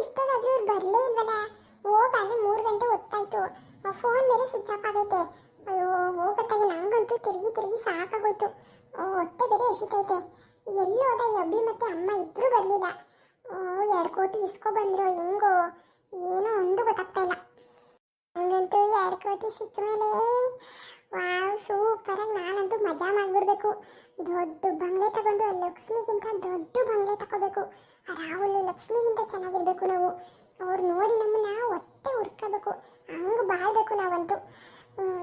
ಇಷ್ಟೊತ್ತಾದ್ರೂ ಇವ್ರು ಬರಲೇ ಇಲ್ವಲ್ಲ? ಹೋಗ ಅಲ್ಲಿ ಮೂರು ಗಂಟೆ ಹೊತ್ತಾಯ್ತು. ಫೋನ್ ಮೇಲೆ ಸ್ವಿಚ್ ಆಫ್ ಆಗೈತೆ. ಅಯ್ಯೋ, ಹೋಗತ್ತಾಗೆ. ನಂಗಂತೂ ತಿರುಗಿ ತಿರುಗಿ ಸಾಕಾಗೋಯ್ತು. ಹೊಟ್ಟೆ ಬೇರೆ ಎಸಿತೈತೆ. ಎಲ್ಲಿ ಹೋದ ಅಬ್ಬಿ ಮತ್ತೆ ಅಮ್ಮ ಇಬ್ರು ಬರಲಿಲ್ಲ. ಎರಡು ಕೋಟಿ ಇಸ್ಕೊ ಬಂದ್ರು. ಹೆಂಗೋ? ಏನೋ ಒಂದು ಗೊತ್ತಾಗ್ತಾ ಇಲ್ಲ. ಹಂಗಂತೂ ಎರಡು ಕೋಟಿ ಸಿಕ್ಕ ಮೇಲೆ, ವಾವ್ ಸೂಪರಾಗಿ ನಾನಂತೂ ಮಜಾ ಮಾಡಿಬಿಡ್ಬೇಕು. ದೊಡ್ಡ ಬಂಗ್ಲೆ ತಗೊಂಡು ಲಕ್ಷ್ಮಿಗಿಂತ ದೊಡ್ಡ ಬಂಗ್ಲೆ ತಗೋಬೇಕು ರಾಹುಲ್ ಲಕ್ಷ್ಮಿಗಿಂತ ಚೆನ್ನಾಗಿರ್ಬೇಕು ನಾವು. ಅವ್ರು ನೋಡಿ ನಮ್ಮನ್ನ ಹೊಟ್ಟೆ ಹುರ್ಕೋಬೇಕು. ಹಂಗೆ ಬಾಳ್ಬೇಕು ನಾವಂತೂ.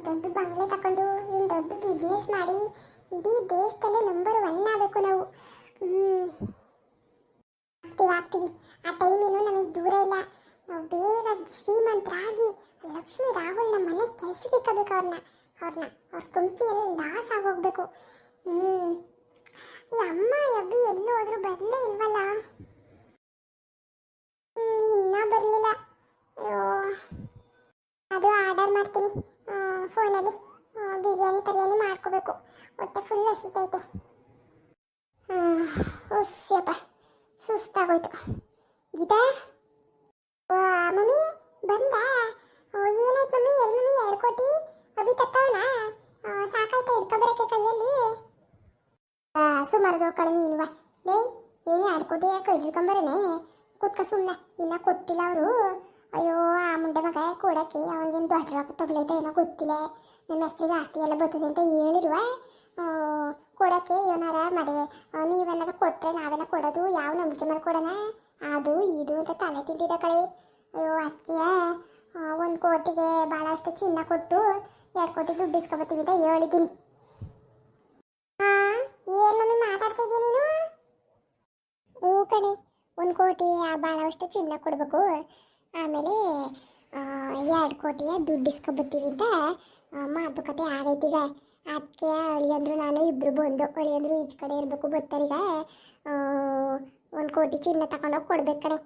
ದೊಡ್ಡ ಬಂಗ್ಲೆ ತಗೊಂಡು ಇವ್ನು ದೊಡ್ಡ ಬಿಸ್ನೆಸ್ ಮಾಡಿ ಇಡೀ ದೇಶದಲ್ಲೇ ನಂಬರ್ ಒನ್ ಆಗಬೇಕು ನಾವು. ಆಗ್ತೀವಿ ಆಗ್ತೀವಿ. ಆ ಟೈಮ್ ಏನು ನಮಗೆ ದೂರ ಇಲ್ಲ. ನಾವು ಬೇಗ ಶ್ರೀಮಂತರಾಗಿ ಲಕ್ಷ್ಮಿ ರಾಹುಲ್ ನಮ್ಮ ಮನೆ ಕೆಲಸಕ್ಕೆ ಇಕ್ಕಬೇಕು ಅವ್ರನ್ನ ಅವ್ರನ್ನ ಅವ್ರ ಕಂಪ್ನಿಯಲ್ಲಿ ಲಾಸ್ ಆಗೋಗ್ಬೇಕು. ಹ್ಞೂ ಈ ಅಮ್ಮ ಎಬ್ಬಿ ಎಲ್ಲೂ ಹೋದರೂ ಬರಲೇ ಇಲ್ವಲ್ಲ ಹ್ಮ್, ಇನ್ನೂ ಬರಲಿಲ್ಲ. ಅದು ಆರ್ಡರ್ ಮಾಡ್ತೀನಿ. ಫೋನಲ್ಲಿ ಬಿರಿಯಾನಿ, ಪರಿಯಾನಿ ಮಾಡ್ಕೋಬೇಕು. ಹೊಟ್ಟೆ ಫುಲ್ ಹಸಿತೈತೆ. ಉಸ್ಯಪ್ಪ, ಸುಸ್ತಾಗೋಯ್ತು. ಓ, ಮಮ್ಮಿ, ಬಂದ? ಏನಾಯ್ತು ಮಮ್ಮಿ? ಎಲ್ಲಿ ಮಮ್ಮಿ? ಎರಡು ಕೋಟಿ? ಅಭಿ ತತ್ತವನ? ಸಾಕಾಯ್ತಾ ಹಿಡ್ಕೊಬರಕ್ಕೆ ಕೈಯಲ್ಲಿ? ಸುಮಾರು ಕಳೆ ನೀನು ಬಾ. ಲೇ, ಏನೇ ಎರಡು ಕೋಟಿ ಕೈ ಹಿಡ್ಕೊಂಬರೇನೆ? ಕೂತ್ಕ ಸುಮ್ಮನೆ ಇನ್ನ ಕೊಟ್ಟಿಲ್ಲ ಅವರು. ಅಯ್ಯೋ, ಆ ಮುಂಡೆ ಮಗ ಕೊಡಕ್ಕೆ ಅವನಿಗೇನು ದೊಡ್ಡ ರೊಕ್ಕ ತಗೊಳೈತೆ ಏನೋ ಗೊತ್ತಿಲ್ಲ. ನಿಮ್ಮ ಹೆಸರಿಗೆ ಆಸ್ತಿ ಎಲ್ಲ ಬರ್ತದೆ ಅಂತ ಹೇಳಿರುವ. ಕೊಡಕ್ಕೆ ಏನಾರ ಮಾಡಿ. ನೀವೇನಾರ ಕೊಟ್ಟರೆ ನಾವೇನ ಕೊಡೋದು? ಯಾವ ನಂಬಿಕೆ ಮೇಲೆ ಕೊಡೋಣ? ಅದು, ಇದು ಅಂತ ತಲೆ ತಿಂತಿದ್ದ ಕಳೆ ಅಯ್ಯೋ ಅದಕ್ಕೆ ಒಂದು ಕೋಟಿಗೆ ಭಾಳಷ್ಟು ಚಿನ್ನ ಕೊಟ್ಟು ಎರಡು ಕೋಟಿ ದುಡ್ಡು ಇಸ್ಕೊಬತ್ತೀವಿ ಅಂತ ಹೇಳಿದ್ದೀನಿ ಹಾಂ ಏನು ಮಮ್ಮಿ ಮಾತಾಡ್ತಾ ಇದ್ದೀನಿ ನೀನು ಹ್ಞೂ ಕಣೆ ಕೋಟಿ ಭಾಳಷ್ಟು ಚಿನ್ನ ಕೊಡಬೇಕು. ಆಮೇಲೆ ಎರಡು ಕೋಟಿಯ ದುಡ್ಡು ಇಸ್ಕೊಬತ್ತೀವಿ ಅಂತ ಆ, ಮಾತುಕತೆ ಆಗೈತೀಗ ಅದಕ್ಕೆ ಅಳಿಯಂದ್ರು ನಾನು ಇಬ್ಬರು ಬಂದು ಅಳಿಯಂದ್ರು ಈಚ ಕಡೆ ಇರಬೇಕು ಬರ್ತಾರೀಗ ಒಂದು ಕೋಟಿ ಚಿನ್ನ ತಗೊಂಡೋಗಿ ಕೊಡ್ಬೇಕು ಕಡೆ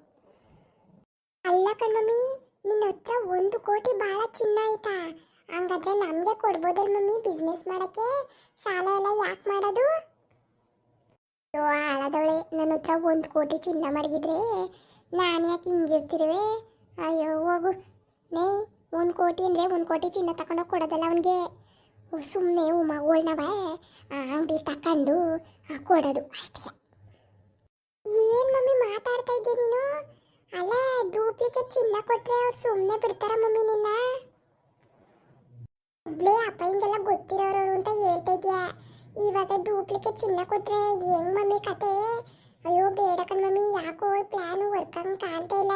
ಅಲ್ಲ ಕಣ್ಮಮ್ಮಿ ನಿನ್ನ ಹತ್ರ ಒಂದು ಕೋಟಿ ಭಾಳ ಚಿನ್ನ ಆಯ್ತಾ ಹಂಗಾದ್ರೆ ನಮಗೆ ಕೊಡ್ಬೋದಲ್ಲ ಮಮ್ಮಿ ಬಿಸ್ನೆಸ್ ಮಾಡೋಕ್ಕೆ? ಸಾಲ ಎಲ್ಲ ಯಾಕೆ ಮಾಡೋದು? ಅಯ್ಯೋ ಆಳದವಳೆ ನನ್ನ ಹತ್ರ ಒಂದು ಕೋಟಿ ಚಿನ್ನ ಮಡಗಿದ್ರೆ ನಾನು ಯಾಕೆ ಹಿಂಗಿರ್ತಿರುವೆ ಅಯ್ಯೋ ಹೋಗು. ನೇ ಒಂದು ಕೋಟಿ ಅಂದರೆ ಒಂದು ಕೋಟಿ ಚಿನ್ನ ತಗೊಂಡೋಗಿ ಕೊಡೋದಲ್ಲ ಅವನಿಗೆ. ಸುಮ್ಮನೆ ಮಗಳನವ ಅಂಗಡಿ ತಕೊಂಡು ಆ, ಕೊಡೋದು ಅಷ್ಟೇ. ಏನು ಮಮ್ಮಿ ಮಾತಾಡ್ತಾ ಇದ್ದೆ ನೀನು? ಅಲ್ಲ ಡೂಪ್ಲಿಕೇಟ್ ಚಿನ್ನ ಕೊಟ್ರೆ ಅವ್ರು ಸುಮ್ಮನೆ ಬಿಡ್ತಾರ ಮಮ್ಮಿ ನಿನ್ನ? ಮೊದ್ಲೇ ಅಪ್ಪ ಹಿಂಗೆಲ್ಲ ಗೊತ್ತಿರೋರು ಅಂತ ಹೇಳ್ತಾ ಇದ್ಯಾ? ಇವಾಗ ಡೂಪ್ಲಿಕೇಟ್ ಚಿನ್ನ ಕೊಟ್ರೆ ಹೆಂಗ್ ಮಮ್ಮಿ ಕತೆ? ಅಯ್ಯೋ, ಬೇಡ ಕಣ್ ಮಮ್ಮಿ, ಯಾಕೋ ಪ್ಲಾನ್ ವರ್ಕ್ ಹಂಗೆ ಕಾಣ್ತಾ ಇಲ್ಲ.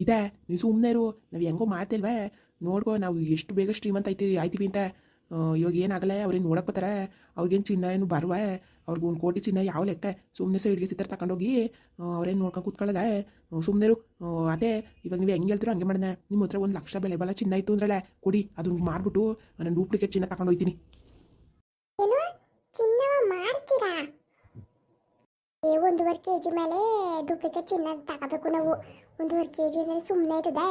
ಇದೆ ನೀವು ಸುಮ್ಮನೆ ಇರು, ನಾವು ಹೆಂಗೋ ಮಾಡ್ತಿಲ್ವೇ? ನೋಡ್ಕೋ, ನಾವು ಎಷ್ಟು ಬೇಗ ಶ್ರೀಮಂತ ಐತಿ ಆಯ್ತೀವಿ ಅಂತ. ಇವಾಗ ಏನಾಗಲ್ಲ, ಅವ್ರೇನು ನೋಡಕ್ ಬರ್ತಾರೆ. ಅವ್ರಿಗೇನು ಚಿನ್ನ ಏನು ಬರುವ? ಅವ್ರಿಗೆ ಒಂದು ಕೋಟಿ ಚಿನ್ನ ಯಾವ ಲೆಕ್ಕ? ಸುಮ್ಮನೆ ಸೈಡ್ಗೆ ಸಿತ್ತರ ತಗೊಂಡೋಗಿ ಅವ್ರೇನು ನೋಡ್ಕೊಂಡು ಕೂತ್ಕೊಳ್ಳೋದ? ಸುಮ್ಮನೆ ಅದೇ, ಇವಾಗ ನೀವು ಹೆಂಗೆ ಹೇಳ್ತೀರೋ ಹಂಗೆ ಮಾಡೋಣ ನಿಮ್ಮ ಹತ್ರ ಒಂದು ಲಕ್ಷ ಬೆಲೆ ಬಲ ಚಿನ್ನ ಇತ್ತು ಅಂದ್ರಲ್ಲ ಕೊಡಿ ಅದನ್ನ ಮಾರ್ಬಿಟ್ಟು, ನಾನು ಡೂಪ್ಲಿಕೇಟ್ ಚಿನ್ನ ತಗೊಂಡು ಹೋಗ್ತೀನಿ. ಏನು ಚಿನ್ನವ ಮಾಡ್ತೀರಾ? ಏ, ಒಂದೂವರೆ ಕೆ ಜಿ ಮೇಲೆ ಡೂಪ್ಲಿಕೇಟ್ ಚಿನ್ನ ತಗೋಬೇಕು ನಾವು. ಒಂದೂವರೆ ಕೆ ಜಿ ಅಂದರೆ ಸುಮ್ಮನೆ ಇರ್ತದೆ.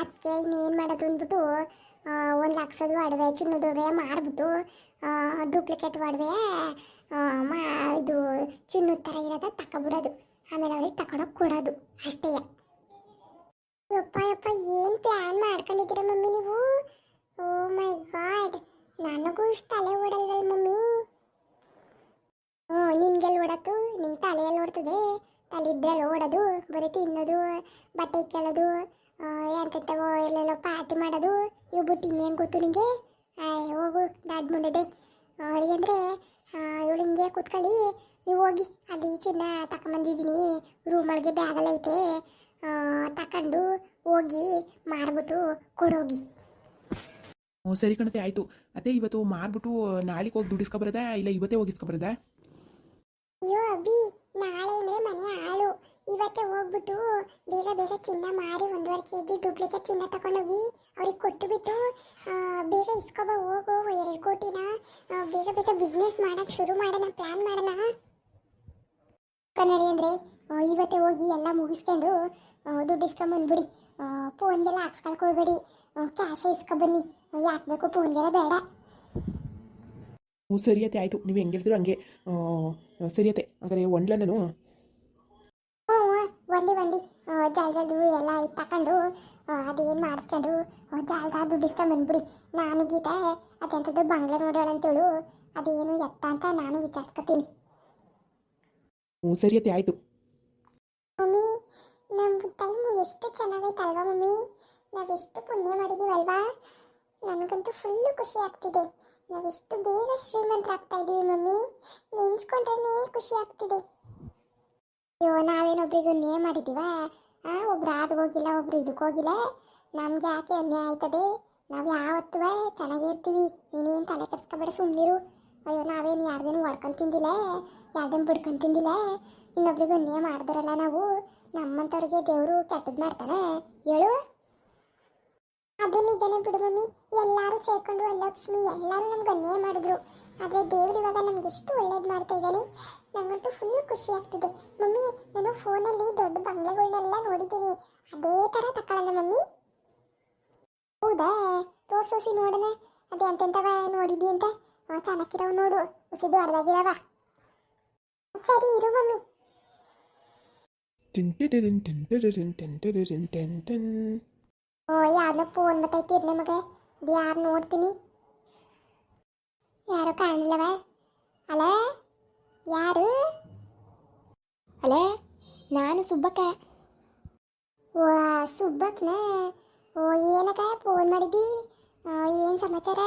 ಅದಕ್ಕೆ ಇನ್ನೇನು ಮಾಡೋದು ಅಂದ್ಬಿಟ್ಟು ಒಂದು ಲಕ್ಷದ ಒಡವೆ, ಚಿನ್ನದ ಒಡವೆ ಮಾರ್ಬಿಟ್ಟು ಡೂಪ್ಲಿಕೇಟ್ ಒಡವೆ ಮಾ, ಇದು ಚಿನ್ನದ ಥರ ಇರೋದ ತಗೊಬಿಡೋದು. ಆಮೇಲೆ ಅವ್ರಿಗೆ ತಗೊಂಡೋಗಿ ಕೊಡೋದು ಅಷ್ಟೇ. ಯಪ್ಪ ಯಪ್ಪ, ಏನು ಪ್ಲ್ಯಾನ್ ಮಾಡ್ಕೊಂಡಿದ್ದೀರ ಮಮ್ಮಿ ನೀವು? ಓ ಮೈ ಗಾಡ್ ನನಗೂ ಇಷ್ಟು ತಲೆ ಓಡಲ್ವಲ್ ಮಮ್ಮಿ. ಹ್ಞೂ ನಿನ್ಗೆಲ್ಲಿ ಓಡತ್ತು ನಿಂಗೆ ತಲೆಯಲ್ಲಿ ಓಡ್ತದೆ ತಲೆ ಇದ್ರಲ್ಲಿ ಓಡೋದು ಬರೀ ತಿನ್ನೋದು, ಬಟ್ಟೆ ಕೇಳೋದು ಎಂತೆಂಥವೋ ಎಲ್ಲೆಲ್ಲೋ ಪಾರ್ಟಿ ಮಾಡೋದು, ಇವು ಬಿಟ್ಟು ಇನ್ನೇನು ಗೊತ್ತು ನಿಂಗೆ? ಆಯ್, ಹೋಗು, ದಾಡ್ ಮುಂಡದೆ ಅವಳಿಗೆ ಅಂದರೆ ಇವಳು ಹಿಂಗೆ ಕೂತ್ಕೊಳ್ಳಿ ನೀವು ಹೋಗಿ, ಅಲ್ಲಿ ಚಿನ್ನ ತಗೊಂಬಂದಿದ್ದೀನಿ ರೂಮೊಳಗೆ ಬ್ಯಾಗಲ್ಲ ಐತೆ. ತಕೊಂಡು ಹೋಗಿ, ಮಾರ್ಬಿಟ್ಟು ಕೊಡೋಗಿ. ಸರಿ ಕಣತೆ, ಆಯಿತು. ಅದೇ ಇವತ್ತು ಮಾರ್ಬಿಟ್ಟು ನಾಳೆಗೆ ಹೋಗಿ ದುಡಿಸ್ಕೊಬರೋದಾ ಇಲ್ಲ, ಇವತ್ತೇ ಹೋಗಿ ಇಸ್ಕೊಬರದ? ಅಯ್ಯೋ, ಅಭಿ, ನಾಳೆ ಮನೆ ಆಳು ಇವತ್ತೇ ಹೋಗ್ಬಿಟ್ಟು ಬೇಗ ಬೇಗ ಚಿನ್ನ ಮಾರಿ ಒಂದೂವರೆ ಕೆ ಜಿ ಡೂಪ್ಲಿಕೇಟ್ ಚಿನ್ನ ತಗೊಂಡೋಗಿ ಅವ್ರಿಗೆ ಕೊಟ್ಟುಬಿಟ್ಟು ಬೇಗ ಇಸ್ಕೊಬ, ಹೋಗು, ಎರಡು ಕೋಟಿನ ಬೇಗ ಬೇಗ ಬಿಸ್ನೆಸ್ ಮಾಡಕ್ಕೆ ಶುರು ಮಾಡೋಣ ಪ್ಲ್ಯಾನ್ ಮಾಡೋಣ. ಕನ್ನಡಿ ಅಂದರೆ ಇವತ್ತೇ ಹೋಗಿ ಎಲ್ಲ ಮುಗಿಸ್ಕೊಂಡು ದುಡ್ಡು ಇಸ್ಕೊಂಬಂದ್ಬಿಡಿ. ಫೋನ್ಗೆಲ್ಲ ಹಾಕ್ಸ್ಕೊಳಕ್ ಹೋಗ್ಬೇಡಿ. ಕ್ಯಾಶ್ ಇಸ್ಕೊಬನ್ನಿ. ಯಾಕೆ ಬೇಕು ಫೋನ್ಗೆಲ್ಲ ಬೇಡ. ಹ್ಞೂ ಸರಿಯತೆ ಆಯಿತು. ನೀವು ಹೆಂಗೆ ಹೇಳ್ತೀರೋ ಹಂಗೆ ಸರಿಯತೆ ಹಾಗಾದ್ರೆ ಒಂಡ್ಲ ನಾನು. ಹ್ಞೂ ವಂಡಿ ಜಾಲ ಜಾಲದು ಎಲ್ಲ ತಕೊಂಡು ಅದೇನು ಮಾಡಿಸ್ಕೊಂಡು ಜಾಲದ ದುಡ್ಡಿಸ್ಕೊಂಡು ಬಂದ್ಬಿಡಿ. ನಾನು ಗೀತೆ ಅದೆಂಥದ್ದು ಬಂಗ್ಲೆ ನೋಡೋಣ ಅಂತೇಳು ಅದೇನು ಎತ್ತ ಅಂತ ನಾನು ವಿಚಾರಿಸ್ಕೊತೀನಿ. ಹ್ಞೂ ಸರಿ ಅತ್ತೆ ಆಯಿತು. ಮಮ್ಮಿ ನಮ್ಮ ಟೈಮು ಎಷ್ಟು ಚೆನ್ನಾಗೈತಲ್ವಾ ಮಮ್ಮಿ? ನಾವೆಷ್ಟು ಪುಣ್ಯ ಮಾಡಿದೀವಲ್ವಾ? ನನಗಂತೂ ಫುಲ್ಲು ಖುಷಿ ಆಗ್ತಿದೆ. ನಾವೆಷ್ಟು ಬೇಗ ಶ್ರೀಮಂತರಾಗ್ತಾ ಇದೀವಿ ಮಮ್ಮಿ. ನೆನ್ಸ್ಕೊಂಡ್ರೆ ಖುಷಿ ಆಗ್ತಿದೆ. ಅಯ್ಯೋ, ನಾವೇನೊಬ್ರಿಗೂ ನೇ ಮಾಡಿದೀವ? ಆ, ಒಬ್ರು ಆದ್ ಹೋಗಿಲ್ಲ, ಒಬ್ರು ಇದಕ್ಕೆ ಹೋಗಿಲ್ಲ. ನಮ್ಗೆ ಯಾಕೆ ಅನ್ಯಾಯ ಆಯ್ತದೆ? ನಾವು ಚೆನ್ನಾಗಿ ಇರ್ತೀವಿ. ನೀನೇನು ತಲೆ ಕೆಡ್ಸ್ಕೊಬೇಡ ಸುಮ್ಮನಿರು ಅಯ್ಯೋ, ನಾವೇನು ಯಾರ್ದೇನು ಹೊಡ್ಕೊಂಡು ತಿಂದಿಲ್ಲ? ಯಾರ್ದೇನು ಬಿಡ್ಕೊಂಡು ತಿಂದಿಲ್ಲ? ಇನ್ನೊಬ್ರಿಗೆ ಅನ್ಯಾಯ ಮಾಡಿದ್ರಲ್ಲ ನಾವು. ನಮ್ಮಂಥವ್ರಿಗೆ ದೇವರು ಕೆಟ್ಟದ್ ಮಾಡ್ತಾನೆ. ಹೇಳು. ಅದು ನಿಜನೇ ಬಿಡು ಮಮ್ಮಿ ಎಲ್ಲರೂ ಸೇರ್ಕೊಂಡು ಲಕ್ಷ್ಮಿ ಎಲ್ಲರೂ ನಮ್ಗೆ ಅನ್ಯಾಯ ಮಾಡಿದ್ರು ಆದರೆ ದೇವ್ರು ಇವಾಗ ನಮ್ಗೆ ಎಷ್ಟು ಒಳ್ಳೇದು ಮಾಡ್ತಾ ಇದ್ದಾನೆ ನಂಗಂತೂ ಫುಲ್ ಖುಷಿ ಆಗ್ತಿದೆ ಮಮ್ಮಿ ನಾನು ಫೋನಲ್ಲಿ ದೊಡ್ಡ ಬಂಗ್ಲೆಗಳನ್ನೆಲ್ಲ ನೋಡಿದ್ದೀನಿ ಅದೇ ಥರ ತಕೊಳ್ಳೋಣ ಮಮ್ಮಿ ಹೌದಾ ತೋರ್ಸೋಸಿ ನೋಡೋಣ ಅದೇ ಅಂತೆಂತವ ನೋಡಿದ್ದಿ ಅಂತ ಚೆನ್ನಾಗಿರವು ನೋಡು ಉಸಿದು ಅರ್ಧಾಗಿರವ ಸರಿ ಇರು ಮಮ್ಮಿ ಟಿನ್ ಟಿನ್ ಟಿಡಿರಿನ್ ಟಿನ್ ಟಿಡಿರಿನ್ ಟಿನ್ ಟಿನ್. ಓ ಯಾರು ಫೋನ್ ಬತ್ತೈತಿ ನಿಮಗೆ ಯಾರು ನೋಡ್ತೀನಿ? ಯಾರು ಕಾಣಲಿಲ್ಲವ? ಅಲ್ಲ ಯಾರು? ಅಲೇ? ನಾನು ಸುಬ್ಬಕ್ಕ. ಓ, ಸುಬ್ಬಕ್ಕನ? ಓ, ಏನಕ್ಕ ಫೋನ್ ಮಾಡಿದ್ದಿ ಏನು ಸಮಾಚಾರ?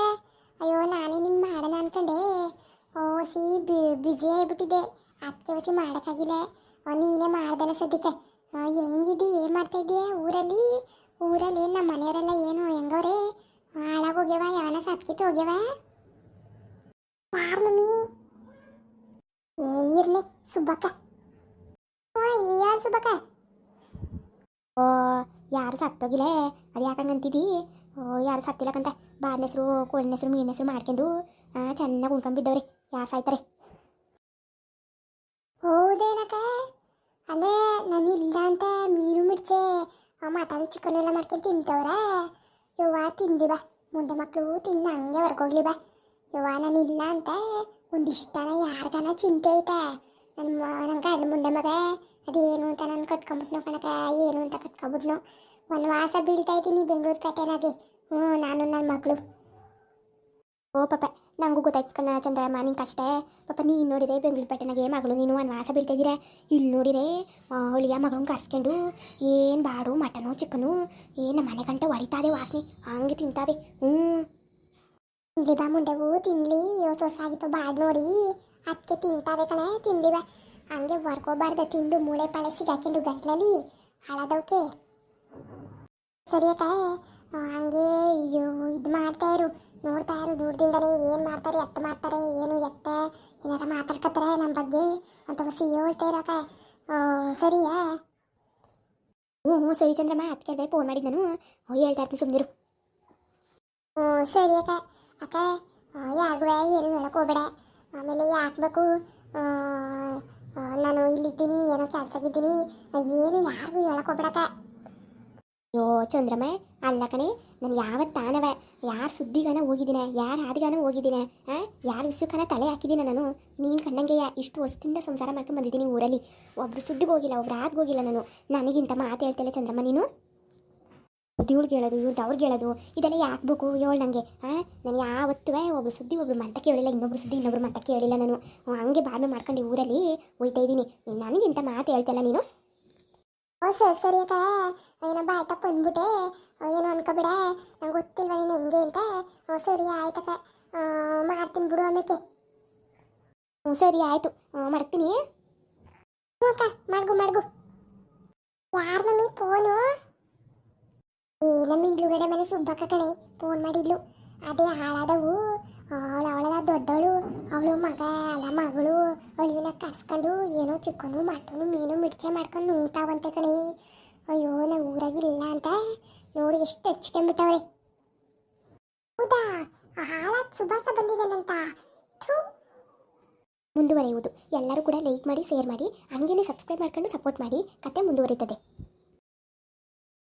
ಅಯ್ಯೋ, ನಾನೇ ನಿಂಗೆ ಮಾಡೋಣ ಅನ್ಕೊಂಡೆ. ಓ, ಸಿ ಬ್ಯುಸಿ ಆಗಿಬಿಟ್ಟಿದ್ದೆ. ಅದಕ್ಕೆ ಹೊಸಿ ಮಾಡೋಕ್ಕಾಗಿಲ್ಲ. ನೀನೇ ಮಾಡ್ದಲ್ಲ ಸದ್ಯಕ್ಕೆ. ಹೆಂಗಿದ್ದಿ ಏನು ಮಾಡ್ತಾ ಇದ್ದೀಯ ಊರಲ್ಲಿ? ಊರಲ್ಲಿ ನಮ್ಮ ಮನೆಯವರೆಲ್ಲ ಏನು ಹೆಂಗವ್ರೆ? ಹಾಳಾಗೋಗ್ಯವ ಯಾವನ ಸತ್ಕಿತ್ತು ಹೋಗ್ಯವ? ಯಾರು ಮಮ್ಮಿ? ಏ ಸುಬ್ಬಕ್ಕ. ಓ, ಯಾರು ಸುಬ್ಬಕ್ಕ? ಓ, ಯಾರು ಸತ್ತೋಗಿಲ್ಲ? ಅದು ಯಾಕಂಗಂತಿದ್ದಿ ಓ, ಯಾರು ಸತ್ತಿಲ್ಲಕಂತ ಬಾಡಿನ ಹೆಸರು, ಕೋಳಿನ ಹೆಸರು ಮೀನಿನ ಹೆಸರು ಮಾಡ್ಕೊಂಡು ಚೆನ್ನಾಗಿ ಉಣ್ಕೊಂಡ್ ಬಿದ್ದವ್ರಿ, ಯಾರು ಸಾಯ್ತಾರೆ? ಹೌದೇನಕ್ಕ? ಅಲ್ಲೇ ನಾನಿಲ್ಲ ಅಂತ ಮೀನು ಮಿರ್ಚೆ ಮಟನ್ ಚಿಕನ್ ಎಲ್ಲ ಮಾಡ್ಕೊಂಡು ತಿಂತವ್ರೆ. ಯವ್ವ ತಿಂದಿ ಬಾ. ಮುಂದೆ ಮಕ್ಕಳು ತಿಂದು ಹಂಗೆ ಹೊರ್ಗೋಗ್ಲಿ ಬಾ. ಯವ್ವ, ನಾನು ಇಲ್ಲ ಅಂತ ಒಂದಿಷ್ಟನ ಯಾರಿಗಾನ ಚಿಂತೆ ಐತೆ. ನನ್ನ ನನ್ನ ಗಂಡ ಮುಂದೆ ಮಗ, ಅದೇನು ಅಂತ ನಾನು ಕಟ್ಕೊಂಬಿಟ್ನು ಕಣಕ ಏನು ಅಂತ ಕಟ್ಕೊಂಬಿಟ್ನು. ಒಂದು ವಾಸ ಬೀಳ್ತಾ ಇದ್ದೀನಿ ಬೆಂಗಳೂರು ಪೇಟೆನಾಗೆ. ಹ್ಞೂ, ನಾನು ನನ್ನ ಮಗಳು. ಓ, ಪಾಪ, ನಂಗೂ ಗೊತ್ತಾಯ್ತು ಕಣ್ಣ, ಚಂದ್ರಮ್ಮ ಕಷ್ಟ. ಪಾಪ, ನೀನು ನೋಡಿದ್ರೆ ಬೆಂಗಳೂರು ಪೇಟೆನಾಗೆ ಮಗಳು ನೀನು ಅನ್ವಾಸ ವಾಸ ಬೀಳ್ತಾ ಇದ್ದೀರಾ ಇಲ್ಲಿ ನೋಡಿರೆ ಹೊಳಿಯ ಮಗಳನ್ನ ಕರ್ಸ್ಕೊಂಡು ಏನು ಬಾಡು ಮಟನು, ಚಿಕನು, ಏನು ಮನೆ ಗಂಟೆ ಹೊಡಿತಾದೆ ವಾಸನೆ. ಹಂಗೆ ತಿಂತಾವೆ. ಹ್ಞೂ. ತಿನ್ಲಿ ಬಾ ಮುಂಡೆವು, ತಿನ್ಲಿ. ಸೊಸಾಗಿತ್ತು ಬಾಡ್ ನೋಡಿ. ಅದಕ್ಕೆ ತಿಂತಾವೆ ಕಣೆ ತಿನ್ಲಿ ಬಾ ಹಂಗೆ ಬರ್ಕೋಬಾರ್ದು ತಿಂದು ಮೂಳೆ ಪಾಳೆ ಸಿಗಾಕೊಂಡು ಗಂಟ್ಲಲ್ಲಿ. ಹಾಳಾದವಕ್ಕೆ ಸರಿ ಅಕ್ಕ. ಆ, ಹಂಗೆ ಇದು ಮಾಡ್ತಾ ಇರು. ನೋಡ್ತಾ ಇರು ದೂರದಿಂದಲೇ ಏನು ಮಾಡ್ತಾರೆ ಎತ್ತ ಮಾಡ್ತಾರೆ ಏನು ಎತ್ತ ಏನಾರ ಮಾತಾಡ್ಕತ್ತಾರೆ ನಮ್ಮ ಬಗ್ಗೆ. ಅಂತ ಬಸ್ಸಿ ಹೇಳ್ತಾ ಇರೋಕ ಸರಿಯಾ ಹ್ಞೂ ಹ್ಞೂ ಸರಿ ಚಂದ್ರಮ್ಮ ಅದಕ್ಕೆ ಫೋನ್ ಮಾಡಿದ್ದು ನಾನು. ಹೇಳ್ತಾ ಇರ್ತೀನಿ ಸುಮ್ಮನಿರು ಹ್ಞೂ ಸರಿ ಅಕ್ಕ. ಅಕ್ಕ ಯಾರಿಗೂ ಏನು ಹೇಳಕ್ಕೆ ಹೋಗ್ಬೇಡ. ಆಮೇಲೆ ಹಾಕ್ಬೇಕು ನಾನು ಇಲ್ಲಿದ್ದೀನಿ ಏನೋ ಕೆಲ್ಸಾಗಿದ್ದೀನಿ ಏನು ಯಾರಿಗೂ ಹೇಳಕ್ಕೆ ಹೋಗ್ಬೇಡಕ್ಕ ಅಯ್ಯೋ ಚಂದ್ರಮ್ಮ ಅಲ್ಲ ಕಣೆ, ನಾನು ಯಾವತ್ತಾನವ ಯಾರ ಸುದ್ದಿಗಾನ ಹೋಗಿದ್ದೀನ ಯಾರ ಹಾದಿಗಾನ ಹೋಗಿದ್ದೀನ ಹಾಂ ಯಾರ ವಿಷಯಕ್ಕನ ತಲೆ ಹಾಕಿದ್ದೀನ ನಾನು? ನೀನು ಕಣ್ಣಂಗೆಯ ಇಷ್ಟು ವರ್ಷದಿಂದ ಸಂಸಾರ ಮಾಡ್ಕೊಂಡು ಬಂದಿದ್ದೀನಿ ಊರಲ್ಲಿ. ಒಬ್ರು ಸುದ್ದಿಗೆ ಹೋಗಿಲ್ಲ, ಒಬ್ರು ಆದ್ಗೆ ಹೋಗಿಲ್ಲ ನಾನು. ನನಗಿಂತ ಮಾತು ಹೇಳ್ತಿಲ್ಲ ಚಂದ್ರಮ್ಮ ನೀನು? ಇವ್ಳು ಹೇಳೋದು ಇವ್ರದ್ದು ಅವ್ರಿಗೆ ಹೇಳೋದು, ಇದೆಲ್ಲ ಯಾಕಬೇಕು ಹೇಳ್ ನನಗೆ ಹಾಂ ನಾನು ಯಾವತ್ತೂ ಒಬ್ರು ಸುದ್ದಿ ಒಬ್ರು ಮಂತ ಕೇಳಿಲ್ಲ, ಇನ್ನೊಬ್ರು ಸುದ್ದಿ ಇನ್ನೊಬ್ರು ಮಂತಕ್ಕೆ ಕೇಳಿಲ್ಲ ನಾನು. ಹಂಗೆ ಬಾಳ್ಮೆ ಮಾಡ್ಕೊಂಡು ಊರಲ್ಲಿ ಹೋಯ್ತಾ ಇದ್ದೀನಿ ನನಗಿಂತ ಮಾತು ಹೇಳ್ತಲ್ಲ ನೀನು? ಓ, ಸರಿ ಸರಿ ಅಕ್ಕ ಏನೋ ಬಾಯ್ ತಪ್ಪ ಬಂದ್ಬಿಟ್ಟೆ. ಏನು ಅನ್ಕೋಬೇಡ. ನಂಗೆ ಗೊತ್ತಿಲ್ವ ನೀನು ಹೆಂಗೆ ಅಂತ. ಓ, ಸರಿ ಆಯ್ತಕ್ಕ ಮಾಡ್ತೀನಿ ಬಿಡು ಆಮೇಲೆ ಹ್ಞೂ ಸರಿ, ಆಯಿತು. ಮಾಡ್ತೀನಿ. ಹ್ಞೂ ಅಕ್ಕ, ಮಾಡ್ಗು ಮಾಡ್ಗು. ಯಾರು ಮಮ್ಮಿ ಫೋನು ಏ ನಮ್ಮ ಹಿಂದ್ಲುಗಡೆ ಮೇಲೆ ಸುಬ್ಬಕ್ಕ ಕಣೆ. ಫೋನ್ ಮಾಡಿದ್ಲು. ಅದೇ ಹಾಳಾದವು. ಅವಳು ಅವಳದ ದೊಡ್ಡವಳು, ಅವಳು ಮಗ ಅಲ್ಲ, ಮಗಳು. ಅಳುವಿನ ಕರ್ಸ್ಕೊಂಡು ಏನೋ ಚಿಕ್ಕನು ಮಟನು ಮೀನು ಮಿರ್ಚೆ ಮಾಡ್ಕೊಂಡು ನುಂಗ್ತಾವಂತೆ ಕಣಿ. ಅಯ್ಯೋ ನಾವು ಊರಾಗಿಲ್ಲ ಅಂತ. ನೋಡಿ ಎಷ್ಟು ಹಚ್ಕೊಂಡ್ಬಿಟ್ಟವಳೆ ಹೌದಾ? ಹಾಳಾದ ಸುಭಾಸ ಬಂದಿದ್ದಾನಂತ ಮುಂದುವರಿಯುವುದು. ಎಲ್ಲರೂ ಕೂಡ ಲೈಕ್ ಮಾಡಿ, ಶೇರ್ ಮಾಡಿ. ಹಂಗೇನೆ ಸಬ್ಸ್ಕ್ರೈಬ್ ಮಾಡ್ಕೊಂಡು ಸಪೋರ್ಟ್ ಮಾಡಿ. ಕತೆ ಮುಂದುವರಿತದೆ.